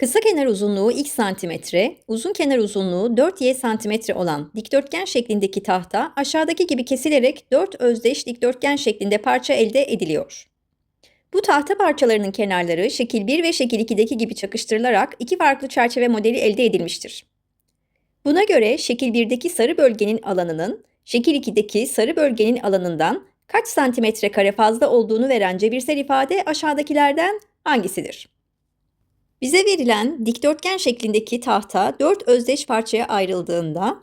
Kısa kenar uzunluğu x santimetre, uzun kenar uzunluğu 4y santimetre olan dikdörtgen şeklindeki tahta aşağıdaki gibi kesilerek 4 özdeş dikdörtgen şeklinde parça elde ediliyor. Bu tahta parçalarının kenarları şekil 1 ve şekil 2'deki gibi çakıştırılarak iki farklı çerçeve modeli elde edilmiştir. Buna göre şekil 1'deki sarı bölgenin alanının şekil 2'deki sarı bölgenin alanından kaç santimetre kare fazla olduğunu veren cebirsel ifade aşağıdakilerden hangisidir? Bize verilen dikdörtgen şeklindeki tahta 4 özdeş parçaya ayrıldığında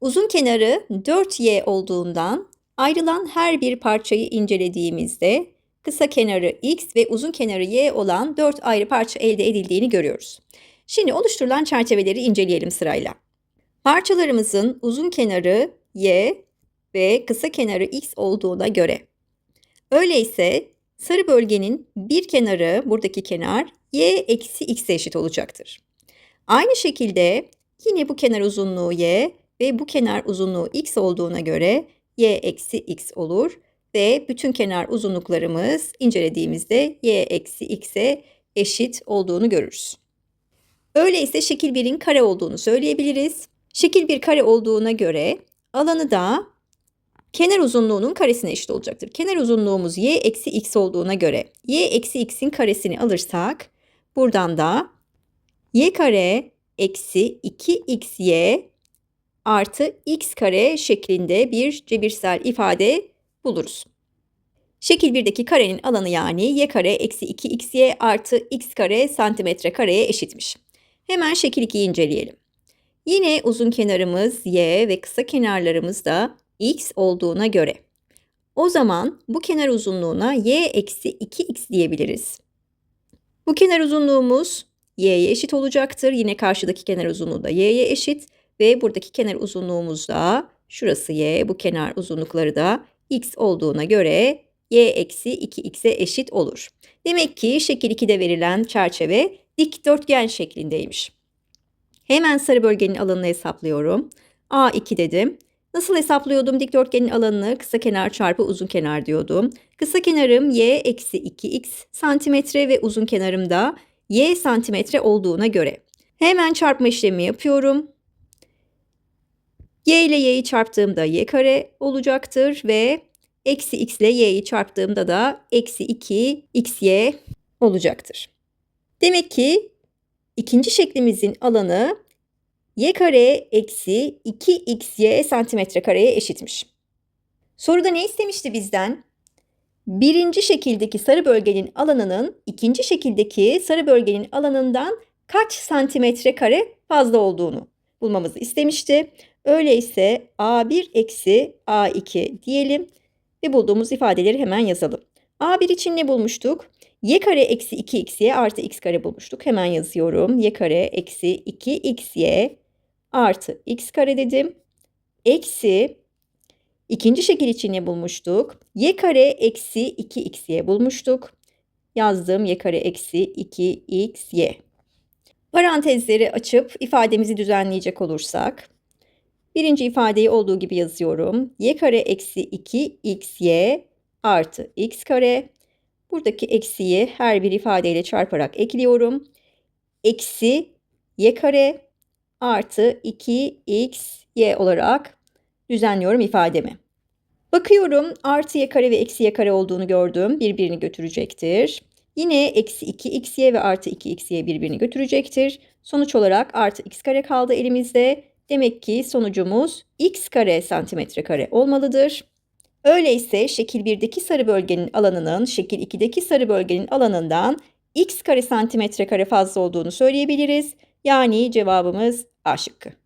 uzun kenarı 4y olduğundan ayrılan her bir parçayı incelediğimizde kısa kenarı x ve uzun kenarı y olan 4 ayrı parça elde edildiğini görüyoruz. Şimdi oluşturulan çerçeveleri inceleyelim sırayla. Parçalarımızın uzun kenarı y ve kısa kenarı x olduğuna göre. Öyleyse sarı bölgenin bir kenarı, buradaki kenar y eksi x'e eşit olacaktır. Aynı şekilde yine bu kenar uzunluğu y ve bu kenar uzunluğu x olduğuna göre y eksi x olur ve bütün kenar uzunluklarımız incelediğimizde y eksi x'e eşit olduğunu görürüz. Öyleyse şekil 1'in kare olduğunu söyleyebiliriz. Şekil 1 kare olduğuna göre alanı da kenar uzunluğunun karesine eşit olacaktır. Kenar uzunluğumuz y eksi x olduğuna göre y eksi x'in karesini alırsak buradan da y kare eksi 2xy artı x kare şeklinde bir cebirsel ifade buluruz. Şekil 1'deki karenin alanı yani y kare eksi 2xy artı x kare santimetre kareye eşitmiş. Hemen şekil 2'yi inceleyelim. Yine uzun kenarımız y ve kısa kenarlarımız da x olduğuna göre. O zaman bu kenar uzunluğuna y eksi 2x diyebiliriz. Bu kenar uzunluğumuz y'ye eşit olacaktır. Yine karşıdaki kenar uzunluğu da y'ye eşit. Ve buradaki kenar uzunluğumuz da şurası y, bu kenar uzunlukları da x olduğuna göre y eksi 2x'e eşit olur. Demek ki şekil 2'de verilen çerçeve dikdörtgen şeklindeymiş. Hemen sarı bölgenin alanını hesaplıyorum. A2 dedim. Nasıl hesaplıyordum dikdörtgenin alanını? Kısa kenar çarpı uzun kenar diyordum. Kısa kenarım y eksi 2x santimetre ve uzun kenarım da y santimetre olduğuna göre. Hemen çarpma işlemi yapıyorum. y ile y'yi çarptığımda y kare olacaktır ve eksi x ile y'yi çarptığımda da eksi 2 xy olacaktır. Demek ki ikinci şeklimizin alanı y kare eksi 2xy santimetre kareye eşitmiş. Soruda ne istemişti bizden? Birinci şekildeki sarı bölgenin alanının ikinci şekildeki sarı bölgenin alanından kaç santimetre kare fazla olduğunu bulmamızı istemişti. Öyleyse a1 eksi a2 diyelim ve bulduğumuz ifadeleri hemen yazalım. a1 için ne bulmuştuk? y kare eksi 2xy artı x kare bulmuştuk. Hemen yazıyorum. y kare eksi 2xy artı x kare dedim. Eksi ikinci şekil için ne bulmuştuk? y kare eksi 2xy bulmuştuk. Yazdığım y kare eksi 2xy. Parantezleri açıp ifademizi düzenleyecek olursak. Birinci ifadeyi olduğu gibi yazıyorum. y kare eksi 2xy artı x kare. Buradaki eksiyi her bir ifadeyle çarparak ekliyorum. Eksi y kare artı 2xy olarak düzenliyorum ifademi. Bakıyorum artı y kare ve eksi y kare olduğunu gördüm. Birbirini götürecektir. Yine eksi 2xy ve artı 2xy birbirini götürecektir. Sonuç olarak artı x kare kaldı elimizde. Demek ki sonucumuz x kare santimetre kare olmalıdır. Öyleyse şekil 1'deki sarı bölgenin alanının şekil 2'deki sarı bölgenin alanından x kare santimetre kare fazla olduğunu söyleyebiliriz. Yani cevabımız A şıkkı.